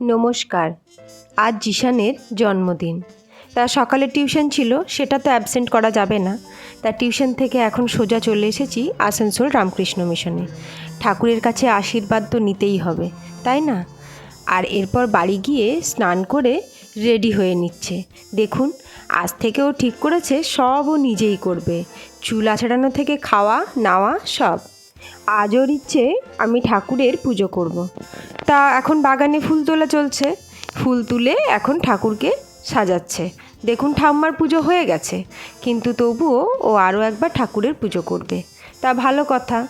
নমস্কার, আজ জিশানের জন্মদিন। তার সকালে টিউশন ছিল, সেটা তো অ্যাবসেন্ট করা যাবে না। তার টিউশন থেকে এখন সোজা চলে এসেছি আসানসোল রামকৃষ্ণ মিশনে। ঠাকুরের কাছে আশীর্বাদ তো নিতেই হবে, তাই না? আর এরপর বাড়ি গিয়ে স্নান করে রেডি হয়ে নিচ্ছে। দেখুন, আজ থেকেও ঠিক করেছে, সব ও নিজেই করবে। চুল আছড়ানো থেকে খাওয়া, নাওয়া, সব। আজ ওর ইচ্ছে আমি ঠাকুরের পুজো করব। তা এখন বাগানে ফুল তোলা চলছে। ফুল তুলে এখন ঠাকুরকে সাজাচ্ছে। দেখুন ঠাম্মার পুজো হয়ে গেছে। কিন্তু তবুও ও আরও একবার ঠাকুরের পুজো করবে। তা ভালো কথা।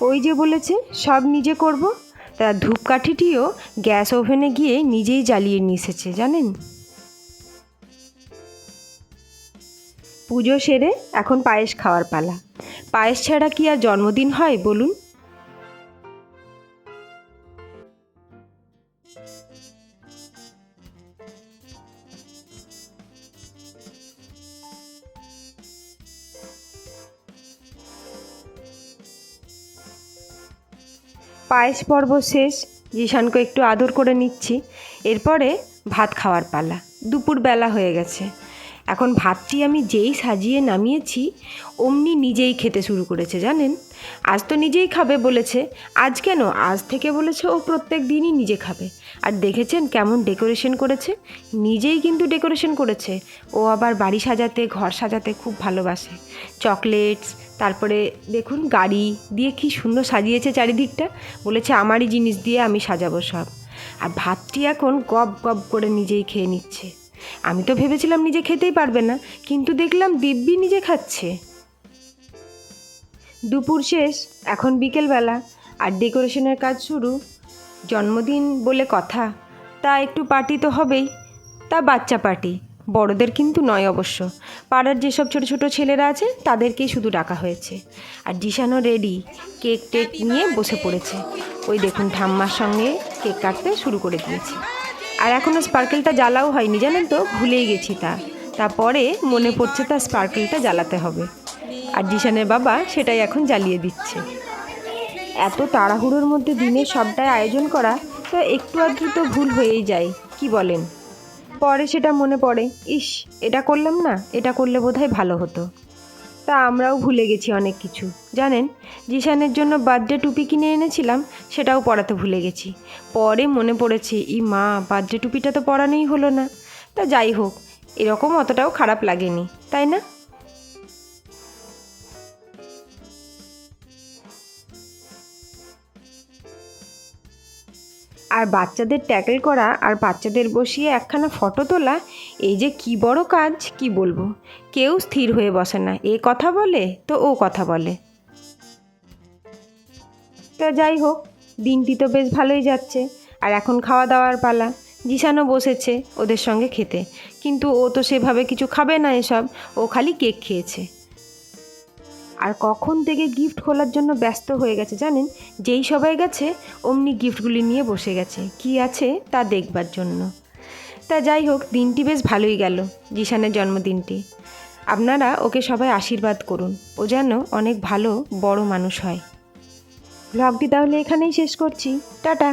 ওই যে বলেছে, সব নিজে করব। তা ধূপকাঠিটিও গ্যাস ওভেনে গিয়ে নিজেই জ্বালিয়ে নিয়ে এসেছে, জানেন? পুজো সেরে এখন পায়েস খাওয়ার পালা। পায়েস ছাড়া কি আর জন্মদিন হয়, বলুন? পায়েস পর্ব শেষ, জিশানকে একটু আদর করে নিচ্ছি। এরপরে ভাত খাওয়ার পালা। দুপুর বেলা হয়ে গেছে। এখন ভাতটি আমি যেই সাজিয়ে নামিয়েছি, অমনি নিজেই খেতে শুরু করেছে, জানেন? আজ তো নিজেই খাবে বলেছে। আজ কেন? আজ থেকে বলেছে ও প্রত্যেক দিনই নিজে খাবে। আর দেখেছেন কেমন ডেকোরেশন করেছে? নিজেই কিন্তু ডেকোরেশন করেছে। ও আবার বাড়ি সাজাতে, ঘর সাজাতে খুব ভালোবাসে। চকলেটস, তারপরে দেখুন গাড়ি দিয়ে কি সুন্দর সাজিয়েছে চারিদিকটা। বলেছে আমারই জিনিস দিয়ে আমি সাজাবো সব। আর ভাতটি এখন গপ গপ করে নিজেই খেয়ে নিচ্ছে। আমি তো ভেবেছিলাম নিজে খেতেই পারবে না, কিন্তু দেখলাম দিব্যি নিজে খাচ্ছে। দুপুর শেষ, এখন বিকেলবেলা, আর ডেকোরেশনের কাজ শুরু। জন্মদিন বলে কথা, তা একটু পার্টি তো হবেই, তা বাচ্চা পার্টি, বড়দের কিন্তু নয় অবশ্য। পাড়ার যেসব ছোট ছোট ছেলেরা আছে, তাদেরকেই শুধু ডাকা হয়েছে। আর জিশানও রেডি কেক টেক নিয়ে বসে পড়েছে। ওই দেখুন ঠাম্মার সঙ্গে কেক কাটতে শুরু করে দিয়েছে। আর এখনও স্পার্কেলটা জ্বালাও হয়নি, জানেন তো? ভুলেই গেছি তা। তারপরে মনে পড়ছে তা স্পার্কেলটা জ্বালাতে হবে। আর জিশানের বাবা সেটাই এখন জ্বালিয়ে দিচ্ছে। এত তাড়াহুড়োর মধ্যে দিনে সবটাই আয়োজন করা, তো একটু আধটু তো ভুল হয়েই যায়, কি বলেন? পরে সেটা মনে পড়ে, ইস, এটা করলাম না, এটা করলে বোধহয় ভালো হতো। তা আমরাও ভুলে গেছি অনেক কিছু। জানেন, জিশানের জন্য বার্থডে টুপি কিনে এনেছিলাম, সেটাও পরাতে ভুলে গেছি। পরে মনে পড়েছে, ই মা, বার্থডে টুপিটা তো পরানোই হলো না। তা যাই হোক, এরকম অতটাও খারাপ লাগেনি, তাই না? আর বাচ্চাদের ট্যাকেল করা আর বাচ্চাদের বসিয়ে একখানা ফটো তোলা, এই যে কি বড় কাজ, কি বলব? কেউ স্থির হয়ে বসে না। এ কথা বলে তো ও কথা বলে। তা যাই হোক, দিনটি তো বেশ ভালোই যাচ্ছে। আর এখন খাওয়া দাওয়ার পালা। জিসানও বসেছে ওদের সঙ্গে খেতে। কিন্তু ও তো সেভাবে কিছু খাবে না এসব। ও খালি কেক খেয়েছে। আর কখন থেকে গিফট খোলার জন্য ব্যস্ত হয়ে গেছে জানেন? যেই সবাই গেছে, অমনি গিফটগুলি নিয়ে বসে গেছে। কি আছে তা দেখবার জন্য। তা যাই হোক, দিনটি বেশ ভালোই গেল, জিশানের জন্মদিনটি। আপনারা ওকে সবাই আশীর্বাদ করুন। ও যেন অনেক ভালো, বড় মানুষ হয়। ব্লগটি তাহলে এখানেই শেষ করছি। টাটা!